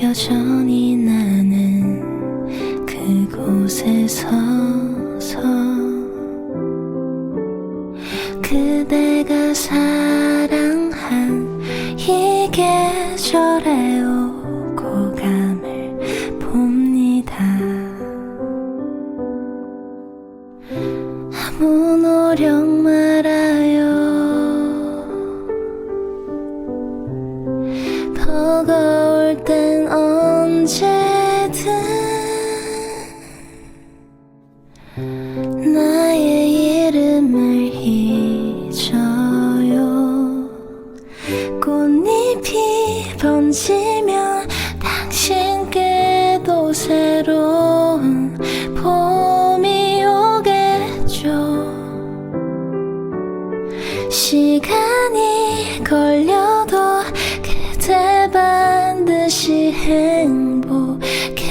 여전히 나는 그곳에 서서 그대가 사랑한 이 계절에 오고 감을 봅니다. 아무 노력 말아요. 버거울 때 지면 당신께도 새로운 봄이 오겠죠. 시간이 걸려도 그대 반드시 행복해